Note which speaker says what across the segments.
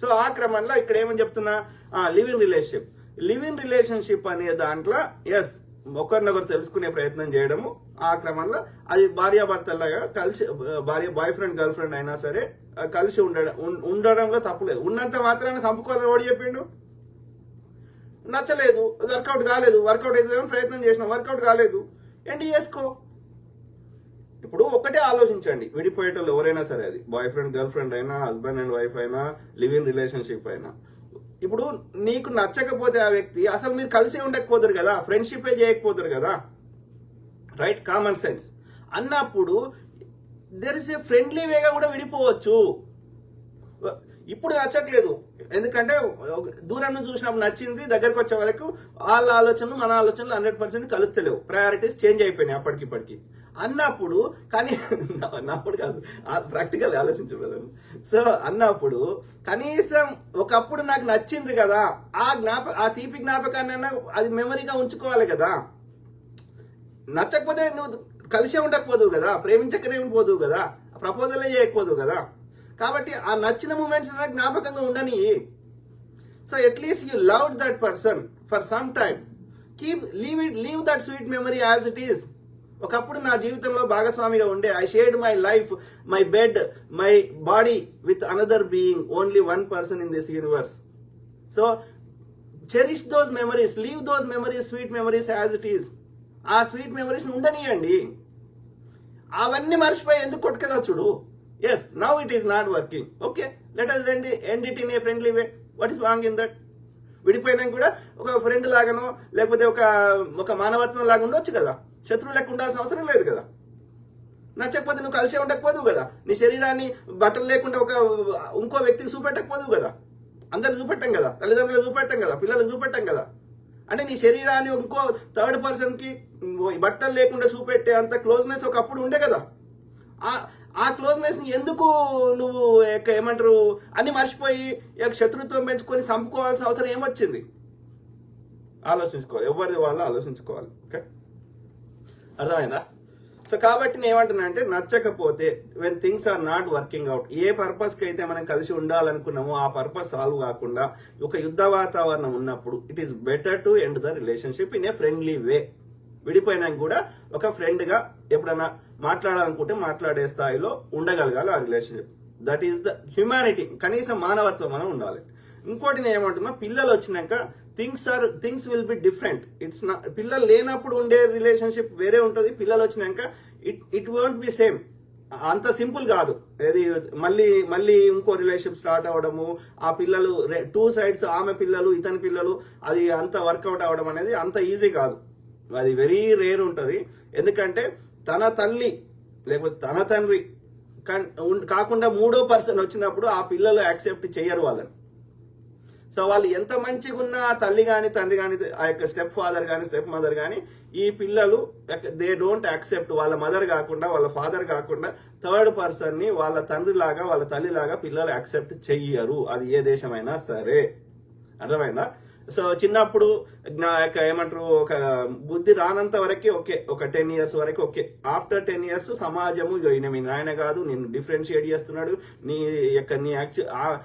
Speaker 1: So ఆ క్రమంలో ఇక్కడ ఏమని చెప్తున్నా? Live in relationship live in relationship అనే దాంట్లో ఎస్ ఒకరినొకరు తెలుసుకునే ప్రయత్నం చేయడము. ఆ క్రమంలో అది భార్యాభర్తలాగా కలిసి భార్య బాయ్ ఫ్రెండ్ గర్ల్ ఫ్రెండ్ అయినా సరే కలిసి ఉండడం ఉండడంలో తప్పులేదు. ఉన్నంత మాత్రాన్ని చంపుకోవాలని ఓడి చెప్పిండు? నచ్చలేదు. వర్కౌట్ కాలేదు. వర్కౌట్ అయితే ప్రయత్నం చేసిన. వర్కౌట్ కాలేదు. ఏంటి చేసుకో? ఇప్పుడు ఒకటే ఆలోచించండి. విడిపోయేటోళ్ళు ఎవరైనా సరే అది. బాయ్ ఫ్రెండ్ గర్ల్ ఫ్రెండ్ అయినా హస్బెండ్ అండ్ వైఫ్ అయినా లివ్ ఇన్ రిలేషన్షిప్ అయినా. ఇప్పుడు నీకు నచ్చకపోతే ఆ వ్యక్తి అసలు మీరు కలిసి ఉండకపోతారు కదా ఫ్రెండ్షిపే చేయకపోతారు కదా. రైట్ కామన్ సెన్స్ అన్నప్పుడు దెర్ ఇస్ ఏ ఫ్రెండ్లీ వేగా కూడా విడిపోవచ్చు. ఇప్పుడు నచ్చట్లేదు. ఎందుకంటే దూరం నుంచి చూసినప్పుడు నచ్చింది దగ్గరకు వచ్చే వరకు వాళ్ళ ఆలోచనలు మన ఆలోచనలు హండ్రెడ్ పర్సెంట్ కలుస్తలేవు. ప్రయారిటీస్ చేంజ్ అయిపోయినాయి అప్పటికిప్పటికి అన్నప్పుడు కానీ అన్నప్పుడు కాదు. ప్రాక్టికల్ ఆలోచించు బ్రదర్ సో అన్నప్పుడు కనీసం ఒకప్పుడు నాకు నచ్చింది కదా ఆ జ్ఞాప ఆ తీపి జ్ఞాపకాన్ని అది మెమరీగా ఉంచుకోవాలి కదా. నచ్చకపోతే నువ్వు కలిసే ఉండకపోదు కదా ప్రేమించకనే పోదు కదా ప్రపోజలే చేయకపోదు కదా. కాబట్టి ఆ నచ్చిన మూమెంట్స్ జ్ఞాపకంగా ఉండని. So at least you love that person for some time keep leave it leave that sweet memory as it is ఒకప్పుడు నా జీవితంలో భాగస్వామిగా ఉండే I shared my life my bed my body with another being only one person in this universe so cherish those memories leave those memories sweet memories as it is ఆ sweet memories ఉండనియండి. అవన్నీ మర్చిపోయి ఎందుకు కొట్టుకదా చూడు? Yes now it is not working okay let us end end it in a friendly way what is wrong in that విడిపోయినాక కూడా ఒక friend లాగానో లేకపోతే ఒక ఒక మానవత్వం లాగా ఉండొచ్చు కదా? శత్రువు లెక్క ఉండాల్సిన అవసరం లేదు కదా. నచ్చకపోతే నువ్వు కలిసే ఉండకపోదు కదా. నీ శరీరాన్ని బట్టలు లేకుండా ఒక ఇంకో వ్యక్తికి చూపెట్టకపోదు కదా. అందరికి చూపెట్టాం కదా. తల్లిదండ్రులు చూపెట్టాం కదా. పిల్లలకు చూపెట్టాం కదా. అంటే నీ శరీరాన్ని ఇంకో థర్డ్ పర్సన్కి బట్టలు లేకుండా చూపెట్టే అంత క్లోజ్నెస్ ఒకప్పుడు ఉండే కదా. ఆ ఆ ఎందుకు నువ్వు ఏమంటారు అన్ని మర్చిపోయి ఇక శత్రుత్వం పెంచుకొని చంపుకోవాల్సిన అవసరం ఏమొచ్చింది? ఆలోచించుకోవాలి. ఎవరిది వాళ్ళు ఆలోచించుకోవాలి. ఓకే? అర్థమైందా? సో కాబట్టి నేను ఏమంటున్నా అంటే నచ్చకపోతే when things are not working out a పర్పస్కి అయితే మనం కలిసి ఉండాలనుకున్నామో ఆ పర్పస్ సాల్వ్ కాకుండా ఒక యుద్ధ వాతావరణం ఉన్నప్పుడు it is better to end the relationship in a friendly way విడిపోయినాక కూడా ఒక ఫ్రెండ్గా ఎప్పుడైనా మాట్లాడాలనుకుంటే మాట్లాడే స్థాయిలో ఉండగలగాలి ఆ relationship that is the humanity కనీసం మానవత్వం మనం ఉండాలి. ఇంకోటి నేను ఏమంటున్నా పిల్లలు వచ్చినాక things are things will be different it's నా పిల్లలు లేనప్పుడు ఉండే రిలేషన్షిప్ వేరే ఉంటుంది పిల్లలు వచ్చినాక it it won't be same అంత సింపుల్ కాదు. ఏది మళ్ళీ మళ్ళీ ఇంకో రిలేషన్షిప్ స్టార్ట్ అవ్వడము ఆ పిల్లలు టూ సైడ్స్ ఆమె పిల్లలు ఇతని పిల్లలు అది అంత వర్కౌట్ అవ్వడం అనేది అంత ఈజీ కాదు. అది వెరీ రేర్ ఉంటుంది. ఎందుకంటే తన తల్లి లేకపోతే తన తండ్రి కన్- కాకుండా మూడో పర్సన్ వచ్చినప్పుడు ఆ పిల్లలు యాక్సెప్ట్ చేయరు వాళ్ళని. సో వాళ్ళు ఎంత మంచిగా ఉన్నా ఆ తల్లి కానీ తండ్రి కానీ ఆ యొక్క స్టెప్ ఫాదర్ కానీ స్టెప్ మదర్ కానీ ఈ పిల్లలు దే డోంట్ యాక్సెప్ట్ వాళ్ళ మదర్ కాకుండా వాళ్ళ ఫాదర్ కాకుండా థర్డ్ పర్సన్ని వాళ్ళ తండ్రి లాగా వాళ్ళ తల్లి లాగా పిల్లలు యాక్సెప్ట్ చెయ్యరు. అది ఏ దేశమైనా సరే. అర్థమైందా? సో చిన్నప్పుడు జ్ఞా యొక్క ఏమంటారు ఒక బుద్ధి రానంత వరకే ఓకే ఒక టెన్ ఇయర్స్ వరకు ఓకే. ఆఫ్టర్ టెన్ ఇయర్స్ సమాజము ఈయన మీ నాయన కాదు నేను డిఫరెన్షియేట్ చేస్తున్నాడు. నీ యొక్క నీ యాక్చువల్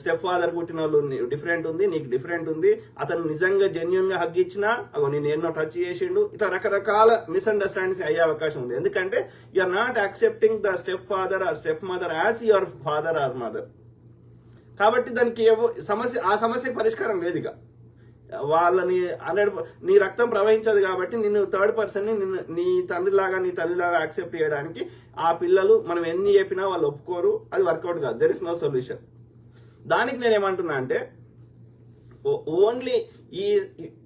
Speaker 1: స్టెప్ ఫాదర్ పుట్టిన వాళ్ళు డిఫరెంట్ ఉంది నీకు డిఫరెంట్ ఉంది. అతను నిజంగా జెన్యున్గా హగ్ ఇచ్చినా అగో నేను ఎన్నో టచ్ చేసిండు. ఇట్లా రకరకాల మిస్అండర్స్టాండింగ్స్ అయ్యే అవకాశం ఉంది. ఎందుకంటే you are not accepting the step father or step mother as your father or mother కాబట్టి దానికి ఏవో సమస్య ఆ సమస్యకి పరిష్కారం లేదు ఇక. వాళ్ళని హండ్రెడ్ నీ రక్తం ప్రవహించదు కాబట్టి నిన్ను థర్డ్ పర్సన్ని నిన్ను నీ తండ్రిలాగా నీ తల్లిలాగా యాక్సెప్ట్ చేయడానికి ఆ పిల్లలు మనం ఎన్ని చెప్పినా వాళ్ళు ఒప్పుకోరు. అది వర్కౌట్ కాదు. దెర్ ఇస్ నో సొల్యూషన్ దానికి నేను ఏమంటున్నా అంటే ఓన్లీ ఈ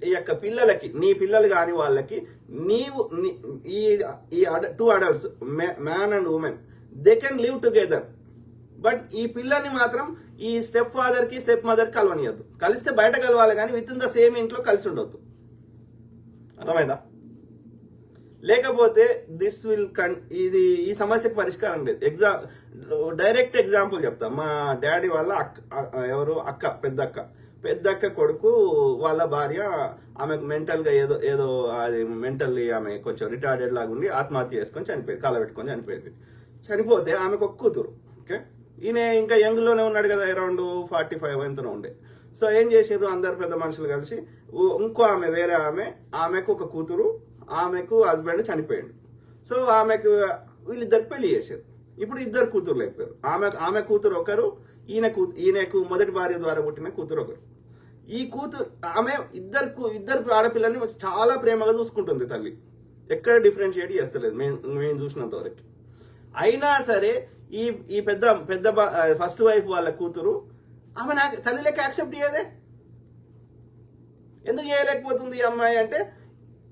Speaker 1: ఈ యొక్క పిల్లలకి నీ పిల్లలు కాని వాళ్ళకి నీవు నీ- ఈ ఈ two adults man and woman they can live together but ఈ పిల్లల్ని మాత్రం ఈ స్టెప్ ఫాదర్కి స్టెప్ మదర్ కలవనియద్దు. కలిస్తే బయట కలవాలి కానీ విత్ ఇన్ ద సేమ్ ఇంట్లో కలిసి ఉండొద్దు. అర్థమైందా? లేకపోతే దిస్ విల్ కన్ ఇది ఈ సమస్యకు పరిష్కారం లేదు. ఎగ్జా డైరెక్ట్ ఎగ్జాంపుల్ చెప్తా. మా డాడీ వాళ్ళ అక్క ఎవరు? అక్క పెద్దక్క. పెద్దక్క కొడుకు వాళ్ళ భార్య ఆమెకు మెంటల్గా ఏదో ఏదో అది మెంటల్లీ ఆమె కొంచెం రిటార్డెడ్ లాగా ఉండి ఆత్మహత్య చేసుకొని చనిపోయింది కాలబెట్టుకొని చనిపోయింది. చనిపోతే ఆమెకు ఒక కూతురు ఓకే ఈయన ఇంకా యంగ్లోనే ఉన్నాడు కదా అరౌండ్ ఫార్టీ ఫైవ్ ఎంతనో ఉండే. సో ఏం చేసారు అందరు పెద్ద మనుషులు కలిసి ఇంకో ఆమె వేరే ఆమె ఆమెకు ఒక కూతురు ఆమెకు హస్బెండ్ చనిపోయాడు. సో ఆమెకు వీళ్ళిద్దరు పెళ్ళి చేశారు. ఇప్పుడు ఇద్దరు కూతురులు అయిపోయారు. ఆమె ఆమె కూతురు ఒకరు ఈయన కూ ఈయనకు మొదటి భార్య ద్వారా పుట్టిన కూతురు ఒకరు. ఈ కూతురు ఆమె ఇద్దరు ఇద్దరు ఆడపిల్లని చాలా ప్రేమగా చూసుకుంటుంది తల్లి. ఎక్కడ డిఫరెన్షియేట్ చేస్తలేదు మేము మేము చూసినంత వరకు. అయినా సరే ఈ ఈ పెద్ద పెద్ద ఫస్ట్ వైఫ్ వాళ్ళ కూతురు ఆమె నాకు తల్లి లెక్క యాక్సెప్ట్ చేయదే ఎందుకు చేయలేకపోతుంది ఈ అమ్మాయి అంటే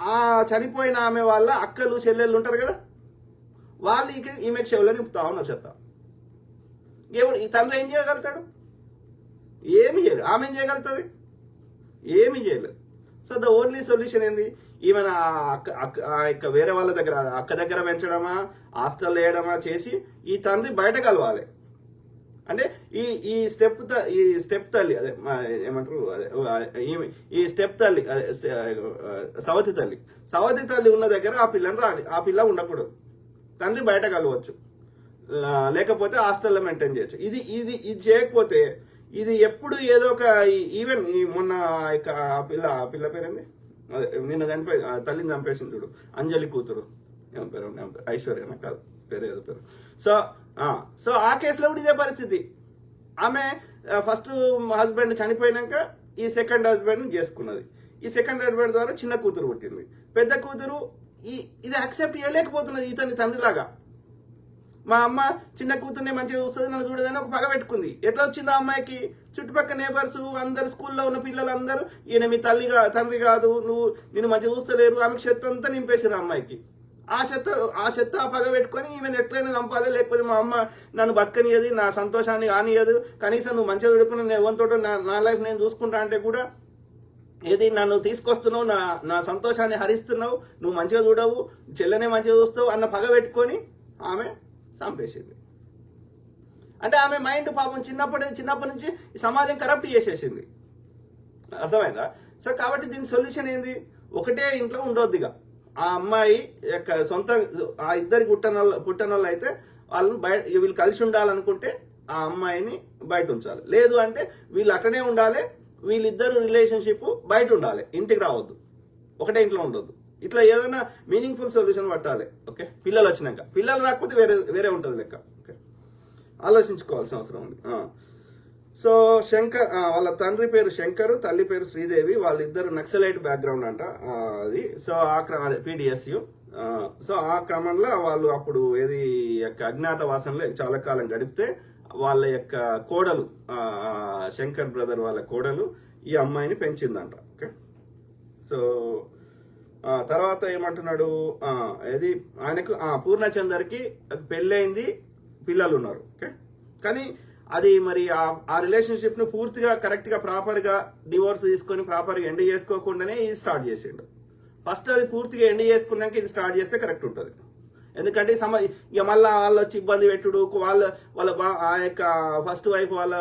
Speaker 1: ఆ చనిపోయిన ఆమె వాళ్ళ అక్కలు చెల్లెళ్ళు ఉంటారు కదా? వాళ్ళు ఇక ఈమెకు చెవులో నింపుతా ఉన్నారు చెత్త. ఎవడు ఈ తండ్రి ఏం చేయగలుగుతాడు? ఏమి చేయలేదు. ఆమె ఏం చేయగలుగుతుంది? ఏమి చేయలేదు. సో ద ఓన్లీ సొల్యూషన్ ఏంది? ఈవెన్ ఆ అక్క అక్క ఆ యొక్క వేరే వాళ్ళ దగ్గర అక్క దగ్గర పెంచడమా హాస్టల్ వేయడమా చేసి ఈ తండ్రి బయట కలవాలి. అంటే ఈ ఈ స్టెప్ త- ఈ స్టెప్ తల్లి అదే ఏమంటారు అదే ఈమె- ఈ స్టెప్ తల్లి అదే సవతి తల్లి. సవతి తల్లి ఉన్న దగ్గర ఆ పిల్లని రాని ఆ పిల్ల ఉండకూడదు. తండ్రి బయట కలవచ్చు. లేకపోతే హాస్టల్లో మెయింటైన్ చేయొచ్చు. ఇది ఇది ఇది చేయకపోతే ఇది ఎప్పుడు ఏదో ఒక ఈవెన్ ఈ మొన్న ఆ యొక్క ఆ పిల్ల ఆ పిల్ల పేరేంది? అదే నిన్న చనిపోయి తల్లిని చంపేసింది చూడు. అంజలి కూతురు. ఏం పేరు ఐశ్వర్యనా కాదు పేరు ఏదో పేరు. సో సో ఆ కేసులో కూడా ఇదే పరిస్థితి. ఆమె ఫస్ట్ హస్బెండ్ చనిపోయినాక ఈ సెకండ్ హస్బెండ్ చేసుకున్నది. ఈ సెకండ్ హస్బెండ్ ద్వారా చిన్న కూతురు పుట్టింది. పెద్ద కూతురు ఈ ఇది యాక్సెప్ట్ చేయలేకపోతున్నది ఇతని తండ్రిలాగా. మా అమ్మ చిన్న కూతుర్ని మంచిగా చూస్తుంది నన్ను చూడదని ఒక పగ పెట్టుకుంది. ఎట్లా వచ్చింది ఆ అమ్మాయికి? చుట్టుపక్కల నేబర్స్ అందరు స్కూల్లో ఉన్న పిల్లలు అందరూ ఈయన మీ తల్లి తండ్రి కాదు నువ్వు నేను మంచిగా చూస్తలేరు ఆమెకు చెత్త అంతా నింపేశారు ఆ అమ్మాయికి. ఆ చెత్త ఆ చెత్త ఆ పగ పెట్టుకొని ఈమెను ఎట్లయినా చంపాలి లేకపోతే మా అమ్మ నన్ను బతకనియదు నా సంతోషాన్ని కానియదు కనీసం నువ్వు మంచిగా చూడకుండా నేను ఎవరితో నా నా లైఫ్ నేను చూసుకుంటా అంటే కూడా ఏది నన్ను తీసుకొస్తున్నావు నా నా సంతోషాన్ని హరిస్తున్నావు నువ్వు మంచిగా చూడవు చెల్లెనే మంచిగా చూస్తావు అన్న పగ పెట్టుకొని ఆమె చంపేసింది. అంటే ఆమె మైండ్ పాపం చిన్నప్పటి చిన్నప్పటి నుంచి ఈ సమాజం కరప్ట్ చేసేసింది. అర్థమైందా? సో కాబట్టి దీని సొల్యూషన్ ఏంది? ఒకటే ఇంట్లో ఉండొద్దిగా. ఆ అమ్మాయి యొక్క సొంత ఆ ఇద్దరి పుట్టనోళ్ళు పుట్టనోళ్ళు అయితే వాళ్ళని బయట వీళ్ళు కలిసి ఉండాలనుకుంటే ఆ అమ్మాయిని బయట ఉంచాలి. లేదు అంటే వీళ్ళు అక్కడే ఉండాలి వీళ్ళిద్దరు రిలేషన్షిప్ బయట ఉండాలి. ఇంటికి రావద్దు. ఒకటే ఇంట్లో ఉండొద్దు. ఇట్లా ఏదైనా మీనింగ్ఫుల్ సొల్యూషన్ పట్టాలి. ఓకే. పిల్లలు వచ్చినాక. పిల్లలు రాకపోతే వేరే వేరే ఉంటుంది లెక్క. ఓకే. ఆలోచించుకోవాల్సిన అవసరం ఉంది. సో శంకర్ వాళ్ళ తండ్రి పేరు శంకర్ తల్లి పేరు శ్రీదేవి వాళ్ళిద్దరు నక్సలైట్ బ్యాక్గ్రౌండ్ అంట. అది. సో ఆ క్రమ పీడిఎస్యు సో ఆ క్రమంలో వాళ్ళు అప్పుడు ఏది యొక్క అజ్ఞాతవాసంలో చాలా కాలం గడిపితే వాళ్ళ యొక్క కోడలు శంకర్ బ్రదర్ వాళ్ళ కోడలు ఈ అమ్మాయిని పెంచిందంట. ఓకే. సో తర్వాత ఏమంటున్నాడు? ఏది? ఆయనకు పూర్ణచందర్కి పెళ్ళైంది పిల్లలు ఉన్నారు ఓకే? కానీ అది మరి ఆ- ఆ పూర్తిగా కరెక్ట్గా ప్రాపర్గా డివోర్స్ తీసుకొని ప్రాపర్గా ఎండ్ చేసుకోకుండానే ఇది స్టార్ట్ చేసిండు. ఫస్ట్ అది పూర్తిగా ఎండ్ చేసుకున్నాక ఇది స్టార్ట్ చేస్తే కరెక్ట్ ఉంటుంది. ఎందుకంటే సమ ఇక మళ్ళీ వాళ్ళు వచ్చి ఇబ్బంది పెట్టుడు వాళ్ళ వాళ్ళ బా ఆ యొక్క ఫస్ట్ వైఫ్ వాళ్ళ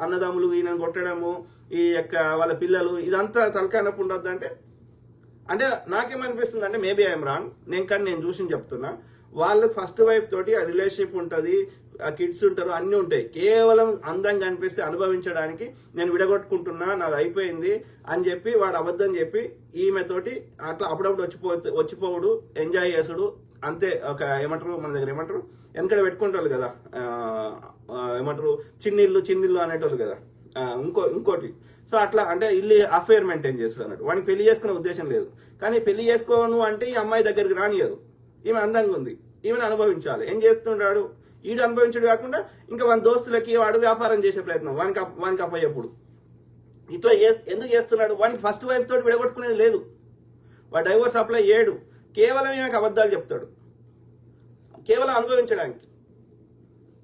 Speaker 1: అన్నదమ్ములు ఈయన కొట్టడము ఈ యొక్క వాళ్ళ పిల్లలు ఇదంతా తలకానప్పు ఉండొద్దంటే అంటే నాకేమనిపిస్తుంది అంటే మేబీ ఐఎమ్ రాంగ్ నేను కానీ నేను చూసి చెప్తున్నా. వాళ్ళు ఫస్ట్ వైఫ్ తోటి ఆ రిలేషన్షిప్ ఉంటుంది ఆ కిడ్స్ ఉంటారు అన్నీ ఉంటాయి. కేవలం అందంగా అనిపిస్తే అనుభవించడానికి నేను విడగొట్టుకుంటున్నా నాకు అయిపోయింది అని చెప్పి వాడు అబద్ధం చెప్పి ఈమె తోటి అట్లా అప్పుడప్పుడు వచ్చిపో వచ్చిపోవుడు ఎంజాయ్ చేసుడు అంతే ఒక ఏమంటారు మన దగ్గర ఏమంటారు? వెనకడ పెట్టుకుంటారు కదా ఏమంటారు? చిన్నిల్లు చిన్నిల్లు అనేటోళ్ళు కదా. ఇంకో ఇంకోటి. సో అట్లా అంటే ఇల్లు అఫేర్ మెయింటైన్ చేసుడు అన్నట్టు. వాడికి పెళ్ళి చేసుకునే ఉద్దేశం లేదు. కానీ పెళ్ళి చేసుకోను అంటే ఈ అమ్మాయి దగ్గరికి రానియదు. ఈమె అందంగా ఉంది. ఈమెను అనుభవించాలి. ఏం చేస్తుంటాడు? ఈడు అనుభవించడు కాకుండా ఇంకా వాని దోస్తులకి వాడు వ్యాపారం చేసే ప్రయత్నం. వానికి అప్- వానికి అప్పయ్యప్పుడు. ఇట్లా ఎందుకు చేస్తున్నాడు? వానికి ఫస్ట్ వైఫ్ తోటి విడగొట్టుకునేది లేదు. వాడు డైవర్స్ అప్లై చేయడు కేవలం ఈమెకు అబద్ధాలు చెప్తాడు. కేవలం అనుభవించడానికి.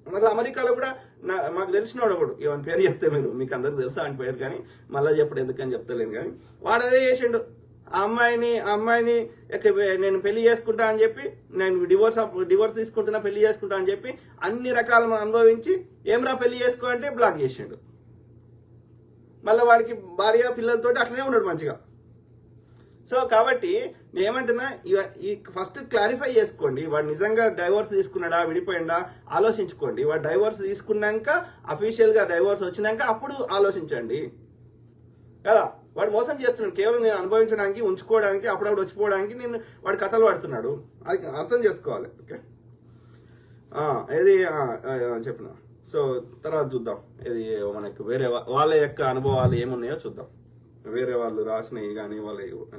Speaker 1: మళ్ళీ అమెరికాలో కూడా నా మాకు తెలిసినవాడు ఒకడు. ఏమని పేరు చెప్తే మీరు మీకు అందరికి తెలుసా అని పేరు కానీ మళ్ళీ చెప్పడు ఎందుకని చెప్తలేను కానీ. వాడు అదే చేసిండు. ఆ అమ్మాయిని ఆ అమ్మాయిని నేను పెళ్ళి చేసుకుంటా అని చెప్పి నేను డివోర్స్ డివోర్స్ తీసుకుంటున్నా పెళ్ళి చేసుకుంటా అని చెప్పి అన్ని రకాల అనుభవించి ఏమరా పెళ్ళి చేసుకో అంటే బ్లాక్ చేసిండు. మళ్ళీ వాడికి భార్య పిల్లలతోటి అట్లనే ఉన్నాడు మంచిగా. సో కాబట్టి నేను ఏమంటున్నా ఇవ- ఈ ఫస్ట్ క్లారిఫై చేసుకోండి. వాడు నిజంగా డైవర్స్ తీసుకున్నాడా విడిపోయిందా ఆలోచించుకోండి. వాడు డైవర్స్ తీసుకున్నాక అఫీషియల్గా డైవోర్స్ వచ్చినాక అప్పుడు ఆలోచించండి. కదా? వాడు మోసం చేస్తున్నాడు. కేవలం నేను అనుభవించడానికి ఉంచుకోవడానికి అప్పుడప్పుడు వచ్చిపోవడానికి నేను వాడు కథలు పడుతున్నాడు. అది అర్థం చేసుకోవాలి. ఓకే? ఏది? ఆ, చెప్పిన? సో తర్వాత చూద్దాం. ఇది మనకు వేరే వాళ్ళ యొక్క అనుభవాలు ఏమున్నాయో చూద్దాం. వేరే వాళ్ళు రాసినవి కానీ వాళ్ళ